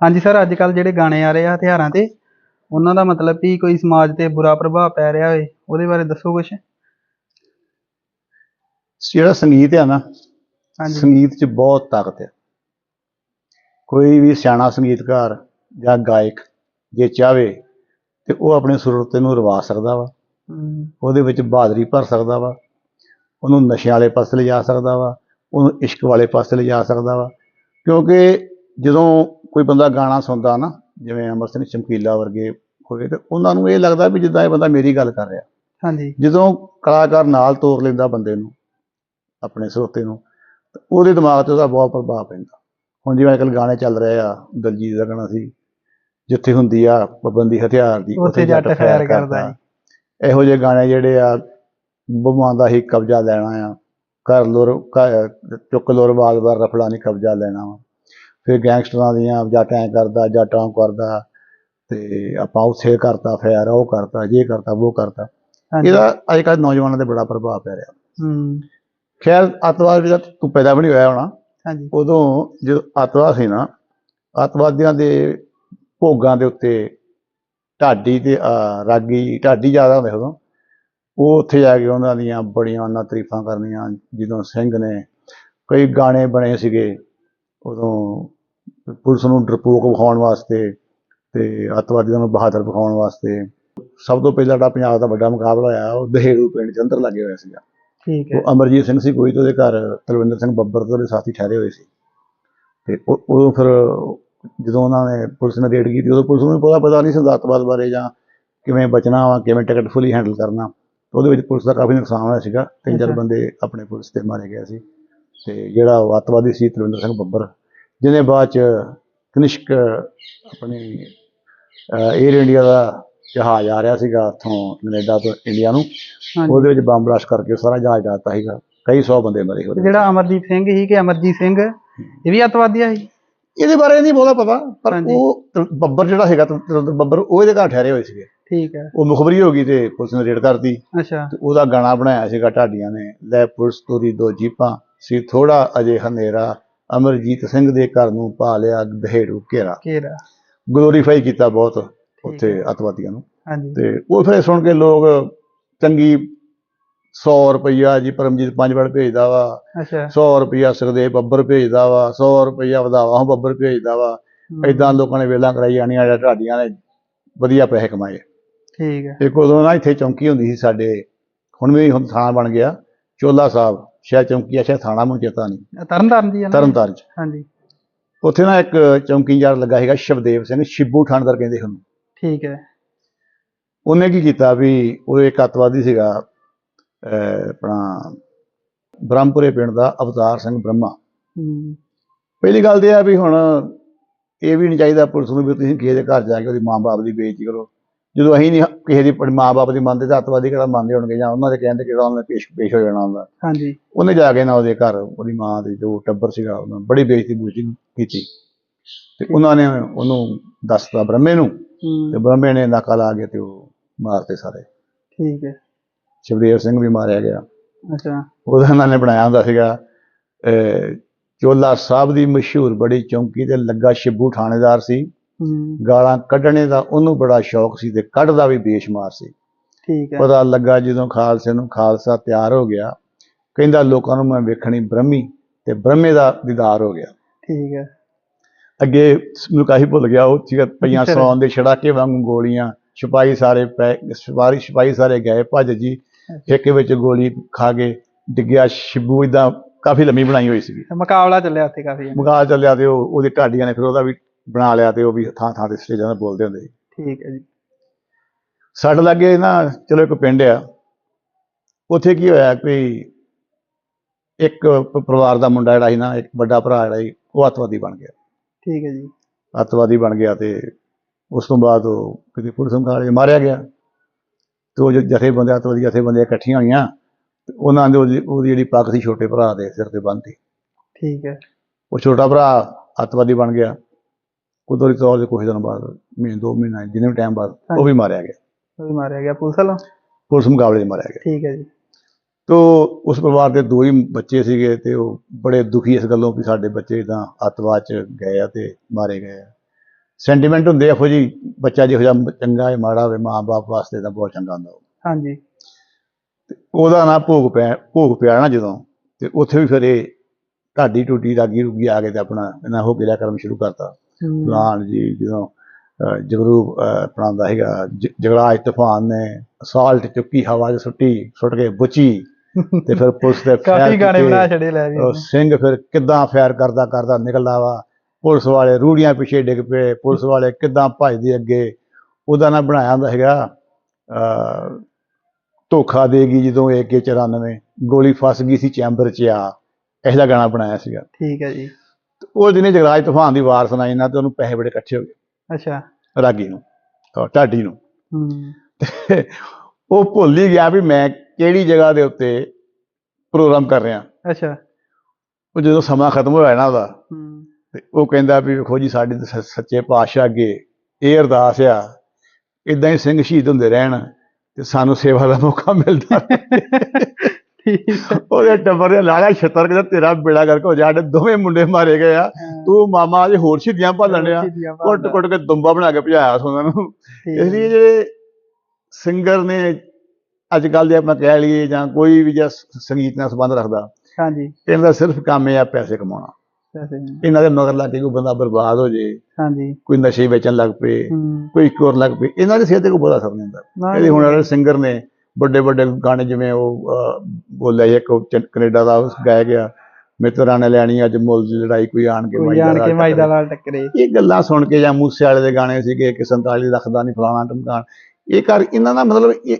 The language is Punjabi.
ਹਾਂਜੀ ਸਰ ਅੱਜ ਕੱਲ ਜਿਹੜੇ ਗਾਣੇ ਆ ਰਹੇ ਆ ਹਥਿਆਰਾਂ ਤੇ ਉਹਨਾਂ ਦਾ ਮਤਲਬ ਵੀ ਕੋਈ ਸਮਾਜ ਤੇ ਬੁਰਾ ਪ੍ਰਭਾਵ ਪੈ ਰਿਹਾ ਹੋਏ ਉਹਦੇ ਬਾਰੇ ਦੱਸੋ ਕੁਛ। ਜਿਹੜਾ ਸੰਗੀਤ ਆ ਨਾ ਹਾਂਜੀ। ਸੰਗੀਤ 'ਚ ਬਹੁਤ ਤਾਕਤ ਹੈ ਕੋਈ ਵੀ ਸਿਆਣਾ ਸੰਗੀਤਕਾਰ ਜਾਂ ਗਾਇਕ ਜੇ ਚਾਹਵੇ ਤੇ ਉਹ ਆਪਣੇ ਸੁਰਤੇ ਨੂੰ ਰਵਾ ਸਕਦਾ ਵਾ। ਉਹਦੇ ਵਿੱਚ ਬਹਾਦਰੀ ਭਰ ਸਕਦਾ ਵਾ। ਉਹਨੂੰ ਨਸ਼ਿਆਂ ਵਾਲੇ ਪਾਸੇ ਲਿਜਾ ਸਕਦਾ ਵਾ। ਉਹਨੂੰ ਇਸ਼ਕ ਵਾਲੇ ਪਾਸੇ ਲਿਜਾ ਸਕਦਾ ਵਾ। ਕਿਉਂਕਿ ਜਦੋਂ ਕੋਈ ਬੰਦਾ ਗਾਣਾ ਸੁਣਦਾ ਨਾ ਜਿਵੇਂ ਅਮਰ ਸਿੰਘ ਚਮਕੀਲਾ ਵਰਗੇ ਹੋਏ ਤੇ ਉਹਨਾਂ ਨੂੰ ਇਹ ਲੱਗਦਾ ਵੀ ਜਿੱਦਾਂ ਇਹ ਬੰਦਾ ਮੇਰੀ ਗੱਲ ਕਰ ਰਿਹਾ। ਹਾਂਜੀ। ਜਦੋਂ ਕਲਾਕਾਰ ਨਾਲ ਤੋਰ ਲੈਂਦਾ ਬੰਦੇ ਨੂੰ ਆਪਣੇ ਸਰੋਤੇ ਨੂੰ ਉਹਦੇ ਦਿਮਾਗ ਤੇ ਉਹਦਾ ਬਹੁਤ ਪ੍ਰਭਾਵ ਪੈਂਦਾ। ਹੁਣ ਜਿਵੇਂ ਅੱਜਕੱਲ ਗਾਣੇ ਚੱਲ ਰਹੇ ਆ ਦਲਜੀਤ ਦਾ ਗਾਣਾ ਸੀ ਜਿੱਥੇ ਹੁੰਦੀ ਆ ਪਾਬੰਦੀ ਹਥਿਆਰ ਦੀ ਉੱਥੇ ਜੱਟ ਫੈਰ ਕਰਦਾ ਇਹੋ ਜਿਹੇ ਗਾਣੇ ਜਿਹੜੇ ਆ ਬਮਾਂ ਦਾ ਹੀ ਕਬਜ਼ਾ ਲੈਣਾ ਆ ਕਰ ਲੋਰ ਚੁੱਕ ਲੋਰ ਵਾਲ-ਵਾਰ ਰਫਲਾ ਨਹੀਂ ਕਬਜ਼ਾ ਲੈਣਾ ਵਾ। ਫਿਰ ਗੈਂਗਸਟਰਾਂ ਦੀਆਂ ਜੱਟ ਐਂ ਕਰਦਾ ਜੱਟਾਂ ਕਰਦਾ ਤੇ ਆਪਾਂ ਉੱਥੇ ਕਰਤਾ ਫੈਰ ਉਹ ਕਰਤਾ ਇਹ ਕਰਤਾ ਉਹ ਕਰਤਾ। ਇਹਦਾ ਅੱਜ ਕੱਲ੍ਹ ਨੌਜਵਾਨਾਂ ਤੇ ਬੜਾ ਪ੍ਰਭਾਵ ਪੈ ਰਿਹਾ। ਹਮ, ਖੈਰ ਅੱਤਵਾਦ ਵੀ ਤਾਂ ਪੈਦਾ ਵੀ ਨਹੀਂ ਹੋਇਆ ਹੋਣਾ। ਹਾਂਜੀ। ਉਦੋਂ ਜਦੋਂ ਅੱਤਵਾਦ ਸੀ ਨਾ ਅੱਤਵਾਦੀਆਂ ਦੇ ਭੋਗਾਂ ਦੇ ਉੱਤੇ ਢਾਡੀ ਤੇ ਰਾਗੀ ਢਾਡੀ ਜ਼ਿਆਦਾ ਹੁੰਦੇ ਉਦੋਂ। ਉਹ ਉੱਥੇ ਜਾ ਕੇ ਉਹਨਾਂ ਦੀਆਂ ਬੜੀਆਂ ਉਹਨਾਂ ਤਾਰੀਫਾਂ ਕਰਨੀਆਂ ਜਦੋਂ ਸਿੰਘ ਨੇ ਕਈ ਗਾਣੇ ਬਣੇ ਸੀਗੇ। ਉਦੋਂ ਪੁਲਿਸ ਨੂੰ ਡਰਪੋਕ ਵਿਖਾਉਣ ਵਾਸਤੇ ਤੇ ਅੱਤਵਾਦੀਆਂ ਨੂੰ ਬਹਾਦਰ ਵਿਖਾਉਣ ਵਾਸਤੇ। ਸਭ ਤੋਂ ਪਹਿਲਾਂ ਜਿਹੜਾ ਪੰਜਾਬ ਦਾ ਵੱਡਾ ਮੁਕਾਬਲਾ ਹੋਇਆ ਉਹ ਦਹੇੜੂ ਪਿੰਡ ਚ ਅੰਦਰ ਲੱਗੇ ਹੋਇਆ ਸੀਗਾ। ਠੀਕ ਹੈ। ਉਹ ਅਮਰਜੀਤ ਸਿੰਘ ਸੀ ਕੋਈ ਤੇ ਉਹਦੇ ਘਰ ਤਲਵਿੰਦਰ ਸਿੰਘ ਬੱਬਰ ਤੇ ਉਹਦੇ ਸਾਥੀ ਠਹਿਰੇ ਹੋਏ ਸੀ। ਤੇ ਉਹ ਉਦੋਂ ਫਿਰ ਜਦੋਂ ਉਹਨਾਂ ਨੇ ਪੁਲਿਸ ਨੇ ਰੇਡ ਕੀਤੀ ਉਦੋਂ ਪੁਲਿਸ ਨੂੰ ਪਤਾ ਪਤਾ ਨਹੀਂ ਸੀ ਅੱਤਵਾਦ ਬਾਰੇ ਜਾਂ ਕਿਵੇਂ ਬਚਣਾ ਵਾ ਕਿਵੇਂ ਟਿਕਟ ਫੁੱਲੀ ਹੈਂਡਲ ਕਰਨਾ। ਉਹਦੇ ਵਿੱਚ ਪੁਲਿਸ ਦਾ ਕਾਫੀ ਨੁਕਸਾਨ ਹੋਇਆ ਸੀਗਾ। ਤਿੰਨ ਚਾਰ। ਬੰਦੇ ਆਪਣੇ ਪੁਲਿਸ ਤੇ ਮਾਰੇ ਗਏ ਸੀ। ਤੇ ਜਿਹੜਾ ਅੱਤਵਾਦੀ ਸੀ ਤਲਵਿੰਦਰ ਸਿੰਘ ਬੱਬਰ ਜਿਹਨੇ ਬਾਅਦ ਚ ਕਨਿਸ਼ਕ ਆਪਣੀ 에ਅਰ ਇੰਡੀਆ ਦਾ ਜਹਾਜ਼ ਆ ਰਿਹਾ ਸੀਗਾ ਉੱਥੋਂ ਕੈਨੇਡਾ ਤੋਂ ਇੰਡੀਆ ਨੂੰ। ਉਹਦੇ ਵਿੱਚ ਬੰਬ ਬਲਾਸਟ ਕਰਕੇ ਸਾਰਾ ਜਹਾਜ਼ ਡਾਤਾ ਸੀਗਾ। ਕਈ ਸੌ ਬੰਦੇ ਮਰੇ ਉਹਦੇ ਜਿਹੜਾ ਅਮਰਦੀਪ ਸਿੰਘ ਸੀ ਕਿ ਅਮਰਜੀਤ ਸਿੰਘ ਇਹ ਵੀ ਅੱਤਵਾਦੀਆ ਸੀ ਇਹਦੇ ਬਾਰੇ ਨਹੀਂ ਬਹੁਤਾ ਪਤਾ ਪਰ। ਉਹ ਬੱਬਰ ਜਿਹੜਾ ਹੈਗਾ ਬੱਬਰ ਉਹ ਇਹਦੇ ਘਰ ਠਹਿਰੇ ਹੋਏ ਸੀਗੇ। ਠੀਕ ਹੈ। ਉਹ ਮੁਖਬਰੀ ਹੋ ਗਈ ਤੇ ਪੁਲਿਸ ਨੇ ਰੇਡ ਕਰਤੀ। ਅੱਛਾ। ਤੇ ਉਹਦਾ ਗਾਣਾ ਬਣਾਇਆ ਸੀਗਾ ਢਾਡੀਆਂ ਨੇ। ਲੈ ਪੁਲਿਸ ਤੋਰੀ ਦੋ ਜੀਪਾਂ ਸੀ ਥੋੜਾ ਅਜੇ ਹਨੇਰਾ। ਅਮਰਜੀਤ ਸਿੰਘ ਦੇ ਘਰ ਨੂੰ ਪਾ ਲਿਆ ਦਹੇੜੂ ਘੇਰਾ। ਘੇਰਾ। ਗਲੋਰੀਫਾਈ ਕੀਤਾ ਬਹੁਤ ਉੱਥੇ। ਅਤਵਾਦੀਆਂ ਨੂੰ। ਹਾਂਜੀ। ਤੇ ਉਹ ਫਿਰ ਸੁਣ ਕੇ ਲੋਕ ਚੰਗੀ 100 ਰੁਪਈਆ ਜੀ ਪਰਮਜੀਤ ਪੰਜ ਵੜ ਭੇਜਦਾ ਵਾ ਅੱਛਾ। 100 ਰੁਪਈਆ ਸੁਖਦੇਵ ਬੱਬਰ ਭੇਜਦਾ ਵਾ 100 ਰੁਪਈਆ ਵਧਾਵਾ ਬੱਬਰ ਭੇਜਦਾ ਵਾ। ਇਦਾਂ ਲੋਕਾਂ ਨੇ ਵੇਲਾਂ ਕਰਾਈ ਜਾਣੀਆਂ ਜਾਂ ਢਾਡੀਆਂ ਨੇ ਵਧੀਆ ਪੈਸੇ ਕਮਾਏ। ਠੀਕ ਹੈ। ਇੱਕ ਉਦੋਂ ਨਾ ਇੱਥੇ ਚੌਂਕੀ ਹੁੰਦੀ ਸੀ ਸਾਡੇ ਹੁਣ ਵੀ ਹੁਣ ਥਾਣਾ ਬਣ ਗਿਆ ਚੋਲਾ ਸਾਹਿਬ। ਸ਼ਾਇਦ ਚੌਂਕੀ ਆ ਸ਼ਾਇਦ ਥਾਣਾ ਮੈਨੂੰ ਚੇਤਾ ਨਹੀਂ। ਤਰਨਤਾਰਨ ਦੀ ਹੈ ਨਾ? ਤਰਨਤਾਰਨ ਚ। ਹਾਂਜੀ। ਉੱਥੇ ਨਾ ਇੱਕ ਚੌਂਕੀਦਾਰ ਲੱਗਾ ਸੀਗਾ ਸ਼ਿਵਦੇਵ ਸਿੰਘ ਸ਼ਿਬੂ ਥਾਣੇਦਾਰ ਕਹਿੰਦੇ ਹੁਣ ਠੀਕ ਹੈ। ਉਹਨੇ ਕੀ ਕੀਤਾ ਵੀ ਉਹ ਇੱਕ ਅੱਤਵਾਦੀ ਸੀਗਾ ਅਹ ਆਪਣਾ ਬ੍ਰਹਮਪੁਰੇ ਪਿੰਡ ਦਾ ਅਵਤਾਰ ਸਿੰਘ ਬ੍ਰਹਮਾ। ਹਮ, ਪਹਿਲੀ ਗੱਲ ਤੇ ਆ ਵੀ ਹੁਣ ਇਹ ਵੀ ਨਹੀਂ ਚਾਹੀਦਾ ਪੁਲਿਸ ਨੂੰ ਵੀ ਤੁਸੀਂ ਕਿਸੇ ਦੇ ਘਰ ਜਾ ਕੇ ਉਹਦੀ ਮਾਂ-ਬਾਪ ਦੀ ਬੇਇੱਜ਼ਤੀ ਕਰੋ। ਜਦੋਂ ਅਸੀਂ ਨਹੀਂ ਕਿਸੇ ਦੀ ਮਾਂ-ਬਾਪ ਦੀ ਮੰਨਦੇ ਤਾਂ ਅੱਤਵਾਦੀ ਕਿਹੜਾ ਮੰਨਦੇ ਹੋਣਗੇ ਜਾਂ ਉਹਨਾਂ ਦੇ ਕਹਿੰਦੇ ਕਿਹੜਾ ਉਹਨਾਂ ਨੇ ਪੇਸ਼ ਪੇਸ਼ ਹੋ ਜਾਣਾ ਹੁੰਦਾ। ਹਾਂਜੀ। ਉਹਨੇ ਜਾ ਕੇ ਨਾ ਉਹਦੇ ਘਰ ਉਹਦੀ ਮਾਂ ਦੇ ਜੋ ਟੱਬਰ ਸੀਗਾ ਉਹਨਾਂ ਬੜੀ ਬੇਇੱਜ਼ਤੀ ਬੂਝੀ ਕੀਤੀ। ਤੇ ਉਹਨਾਂ ਨੇ ਉਹਨੂੰ ਦੱਸਤਾ ਬ੍ਰਹਮੇ ਨੂੰ ਤੇ ਬ੍ਰਹਮੇ ਨੇ ਨਾਕਾ ਲਾ ਕੇ ਤੇ ਉਹ ਮਾਰਤੇ ਸਾਰੇ। ਠੀਕ ਹੈ। ਸ਼ਿਵਦੇਵ ਸਿੰਘ ਵੀ ਮਾਰਿਆ ਗਿਆ। ਅੱਛਾ। ਉਹਦਾ ਇਹਨਾਂ ਨੇ ਬਣਾਇਆ ਹੁੰਦਾ ਸੀਗਾ ਚੋਲਾ ਸਾਹਿਬ ਦੀ ਮਸ਼ਹੂਰ ਬੜੀ ਚੌਂਕੀ ਤੇ ਲੱਗਾ ਸ਼ਿਬੂ ਥਾਣੇਦਾਰ ਸੀ। ਗਾਲਾਂ ਕੱਢਣੇ ਦਾ ਉਹਨੂੰ ਬੜਾ ਸ਼ੌਕ ਸੀ ਤੇ ਕੱਢਦਾ ਵੀ ਬੇਸ਼ੁਮਾਰ ਸੀ। ਠੀਕ ਹੈ। ਪਤਾ ਲੱਗਾ ਜਦੋਂ ਖਾਲਸੇ ਨੂੰ ਖਾਲਸਾ ਤਿਆਰ ਹੋ ਗਿਆ ਕਹਿੰਦਾ ਲੋਕਾਂ ਨੂੰ ਮੈਂ ਵੇਖਣੀ ਬ੍ਰਹਮੀ ਤੇ ਬ੍ਰਹਮੇ ਦਾ ਦੀਦਾਰ ਹੋ ਗਿਆ। ਠੀਕ ਹੈ। ਅੱਗੇ ਮੈਨੂੰ ਕਾਹੀ ਭੁੱਲ ਗਿਆ ਉਹ ਸੀਗਾ ਪਈਆਂ। ਸੌਣ ਦੇ ਛੜਾਕੇ ਵਾਂਗੂ ਗੋਲੀਆਂ ਸਿਪਾਹੀ ਸਾਰੇ ਸਿਪਾਹੀ ਸਿਪਾਹੀ ਸਾਰੇ ਗਏ ਭੱਜ ਜੀ ਇੱਕ ਵਿੱਚ ਗੋਲੀ ਖਾ ਕੇ ਡਿੱਗਿਆ ਸ਼ਿਬੂ ਇਦਾਂ ਕਾਫੀ ਲੰਮੀ ਬਣਾਈ ਹੋਈ ਤੇ ਮੁਕਾਬਲਾ ਚੱਲਿਆ ਉੱਥੇ ਕਾਫੀ। ਮੁਗਾਲ ਚੱਲਿਆ ਤੇ ਉਹ ਉਹਦੀ ਢਾਡੀਆਂ ਨੇ ਫਿਰ ਉਹਦਾ ਵੀ ਬਣਾ ਲਿਆ ਤੇ ਉਹ ਵੀ ਥਾਂ ਥਾਂ ਤੇ ਸਟੇਜਾਂ 'ਤੇ ਬੋਲਦੇ ਹੁੰਦੇ ਸੀ। ਠੀਕ ਹੈ ਜੀ। ਸਾਡੇ ਲਾਗੇ ਨਾ ਚਲੋ ਇੱਕ ਪਿੰਡ ਆ। ਉੱਥੇ ਕੀ ਹੋਇਆ ਕੋਈ ਇੱਕ ਪ- ਪਰਿਵਾਰ ਦਾ ਮੁੰਡਾ ਜਿਹੜਾ ਸੀ ਨਾ ਇੱਕ ਵੱਡਾ ਭਰਾ ਜਿਹੜਾ ਸੀ ਉਹ ਅੱਤਵਾਦੀ ਬਣ ਗਿਆ। ਠੀਕ ਹੈ ਜੀ। ਅੱਤਵਾਦੀ ਬਣ ਗਿਆ ਤੇ ਉਸ ਤੋਂ ਬਾਅਦ ਉਹ ਕਿਤੇ ਪੁਲਿਸ ਮੁਕਾਬਲੇ 'ਚ ਮਾਰਿਆ ਗਿਆ। ਤੇ ਉਹ ਜੋ ਜਥੇਬੰਦੀਆਂ ਅੱਤਵਾਦੀ ਜਥੇਬੰਦੀਆਂ ਇਕੱਠੀਆਂ ਹੋਈਆਂ। ਤੇ ਉਹਨਾਂ ਦੇ ਉਹਦੀ ਉਹਦੀ ਜਿਹੜੀ ਪੱਗ ਸੀ ਛੋਟੇ ਭਰਾ ਦੇ ਸਿਰ ਤੇ ਬੰਨ੍ਹਤੀ ਠੀਕ ਹੈ। ਉਹ ਛੋਟਾ ਭਰਾ ਅੱਤਵਾਦੀ ਬਣ ਗਿਆ। ਕੁਦਰਤੀ ਤੌਰ ਤੇ ਕੁਝ ਦਿਨ ਬਾਅਦ ਮਹੀਨੇ ਦੋ ਮਹੀਨੇ ਜਿੰਨੇ ਵੀ ਟਾਈਮ ਬਾਅਦ ਉਹ ਵੀ ਮਾਰਿਆ ਗਿਆ। ਉਹ ਵੀ ਮਾਰਿਆ ਗਿਆ ਪੁਲਿਸ ਵੱਲੋਂ? ਪੁਲਿਸ ਮੁਕਾਬਲੇ 'ਚ ਮਾਰਿਆ ਗਿਆ। ਠੀਕ ਹੈ ਜੀ। ਤੋ ਉਸ ਪਰਿਵਾਰ ਦੇ ਦੋ ਹੀ ਬੱਚੇ ਸੀਗੇ ਤੇ ਉਹ ਬੜੇ ਦੁਖੀ ਇਸ ਗੱਲੋਂ ਵੀ ਸਾਡੇ ਬੱਚੇ ਇਦਾਂ ਅੱਤਵਾਦ ਚ ਗਏ ਆ ਤੇ ਮਾਰੇ ਗਏ ਆ। ਸੈਂਟੀਮੈਂਟ ਹੁੰਦੇ ਆ ਇਹੋ ਜੀ ਬੱਚਾ ਜਿਹੋ ਜਿਹਾ ਚੰਗਾ ਹੈ ਮਾੜਾ ਹੋਵੇ ਮਾਂ-ਬਾਪ ਵਾਸਤੇ ਤਾਂ ਬਹੁਤ ਚੰਗਾ ਹੁੰਦਾ ਉਹ। ਹਾਂਜੀ। ਉਹਦਾ ਨਾ ਭੋਗ ਪੈ ਭੋਗ ਪਿਆ ਨਾ ਜਦੋਂ ਤੇ ਉੱਥੇ ਵੀ ਫਿਰ ਇਹ ਢਾਡੀ ਟੂਟੀ ਰਾਗੀ ਰੂਗੀ ਆ ਕੇ ਤੇ ਆਪਣਾ ਇਹਨਾਂ ਹੋ ਕਿਰਿਆ ਕਰਮ ਸ਼ੁਰੂ ਕਰਤਾ। ਫਲਾਣ ਜੀ ਜਦੋਂ ਅਹ, ਜਗਰੂ ਅਹ, ਆਪਣਾ ਹੁੰਦਾ ਹੈਗਾ ਜ- ਜਗਰਾਜ ਤੂਫਾਨ ਨੇ ਸਾਲਟ ਚੁੱਕੀ ਹਵਾ 'ਚ ਸੁੱਟੀ ਸੁੱਟ ਕੇ ਬੁੱਚੀ ਤੇ ਫਿਰ ਪੁਲਿਸ ਦੇ ਕਾਫੀ ਗਾਣੇ। ਬਣਾ ਛੜੇ ਲੈ ਵੀ ਉਹ ਸਿੰਘ ਫਿਰ ਕਿੱਦਾਂ ਫੈਰ ਕਰਦਾ ਕਰਦਾ ਨਿਕਲਦਾ ਵਾ ਪੁਲਿਸ ਵਾਲੇ ਰੂੜੀਆਂ ਪਿੱਛੇ ਡਿੱਗ ਪਏ ਪੁਲਿਸ ਵਾਲੇ ਕਿੱਦਾਂ ਭੱਜਦੇ ਅੱਗੇ ਉਹਦਾ ਨਾ ਬਣਾਇਆ ਹੁੰਦਾ ਹੈਗਾ ਧੋਖਾ ਦੇਗੀ ਜਦੋਂ AK94 ਗੋਲੀ ਫਸ ਗਈ ਸੀ ਚੈਂਬਰ 'ਚ ਆ ਇਹੋ ਜਿਹਾ ਗਾਣਾ ਬਣਾਇਆ ਸੀਗਾ। ਠੀਕ ਹੈ ਜੀ। ਉਹ ਜਿਹਨੇ ਜਗਰਾਜ ਤੂਫਾਨ ਦੀ ਵਾਰ ਸੁਣਾਈ ਨਾ ਤੇ ਉਹਨੂੰ ਪੈਸੇ ਬੜੇ ਇਕੱਠੇ ਹੋ ਗਏ। ਅੱਛਾ। ਰਾਗੀ ਨੂੰ ਅਹ ਢਾਡੀ ਨੂੰ। ਤੇ ਉਹ ਭੁੱਲ ਹੀ ਗਿਆ ਵੀ ਮੈਂ ਕਿਹੜੀ ਜਗ੍ਹਾ ਦੇ ਉੱਤੇ ਪ੍ਰੋਗਰਾਮ ਕਰ ਰਿਹਾ। ਅੱਛਾ। ਉਹ ਜਦੋਂ ਸਮਾਂ ਖਤਮ ਹੋਇਆ ਨਾ ਉਹਦਾ ਤੇ ਉਹ ਕਹਿੰਦਾ ਵੀ ਵੇਖੋ ਜੀ ਸਾਡੇ ਤੇ ਸ- ਸੱਚੇ ਪਾਤਸ਼ਾਹ ਅੱਗੇ ਇਹ ਅਰਦਾਸ ਆ ਇਦਾਂ ਹੀ ਸਿੰਘ ਸ਼ਹੀਦ ਹੁੰਦੇ ਰਹਿਣ ਤੇ ਸਾਨੂੰ ਸੇਵਾ ਦਾ ਮੌਕਾ ਮਿਲਦਾ। ਉਹਦੇ ਟੱਬਰ ਦੇ ਲਾਲਾ ਛਤਰ ਕਹਿੰਦਾ ਤੇਰਾ ਬੇੜਾ ਕਰਕੇ ਹੋ ਸਾਡੇ ਦੋਵੇਂ ਮੁੰਡੇ ਮਾਰੇ ਗਏ ਆ। ਤੂੰ ਮਾਮਾ ਅਜੇ ਹੋਰ ਸ਼ਹੀਦੀਆਂ ਭਾਲਣ ਸ਼ਹੀਦੀਆਂ ਕੁੱਟ। ਕੁੱਟ ਕੇ ਦੁੰਬਾ ਬਣਾ ਕੇ ਭਜਾਇਆ ਸੀ ਉਹਨਾਂ ਨੂੰ। ਇਸ ਲਈ ਜਿਹੜੇ ਸਿੰਗਰ ਨੇ ਅੱਜ ਕੱਲ ਦੇ ਆਪਾਂ ਕਹਿ ਲਈਏ ਜਾਂ ਕੋਈ ਵੀ ਜਾਂ ਸੰਗੀਤ ਨਾਲ ਸੰਬੰਧ ਰੱਖਦਾ ਹਾਂਜੀ। ਇਹਨਾਂ ਦਾ ਸਿਰਫ ਕੰਮ ਇਹ ਆ ਪੈਸੇ ਕਮਾਉਣਾ। ਇਹਨਾਂ ਦੇ ਮਗਰ ਲੱਗ ਕੇ ਕੋਈ ਬੰਦਾ ਬਰਬਾਦ ਹੋ ਜੇ ਹਾਂਜੀ। ਕੋਈ ਨਸ਼ੇ ਵੇਚਣ ਲੱਗ ਪਏ ਕੋਈ ਇੱਕ ਹੋਰ ਲੱਗ ਪਏ ਇਹਨਾਂ ਦੇ ਸਿਹਤ ਤੇ ਕੋਈ ਬੜਾ ਅਸਰ ਨਹੀਂ ਹੁੰਦਾ। ਇਹਦੇ ਹੁਣ ਵਾਲੇ ਸਿੰਗਰ ਨੇ ਵੱਡੇ ਵੱਡੇ ਗਾਣੇ ਜਿਵੇਂ ਉਹ ਬੋਲਿਆ ਇੱਕ ਕੈਨੇਡਾ ਦਾ ਉਸ ਗਾਇਆ ਗਿਆ ਮਿੱਤਰਾਂ ਨੇ ਲੈਣੀ ਅੱਜ ਮੁੱਲ ਦੀ ਲੜਾਈ ਕੋਈ ਆਣ ਕੇ ਮਾਈ ਦਾ। ਲਾਲ ਟੱਕਰੇ ਇਹ ਗੱਲਾਂ ਸੁਣ ਕੇ ਜਾਂ ਮੂਸੇ ਵਾਲੇ ਦੇ ਗਾਣੇ ਸੀਗੇ ਕਿ 47 ਰੱਖਦਾ ਨਹੀਂ ਫਲਾਣਾ ਟਮਕਾਣ ਇਹ ਕਰ ਇਹਨਾਂ ਦਾ ਮਤਲਬ ਇਹ-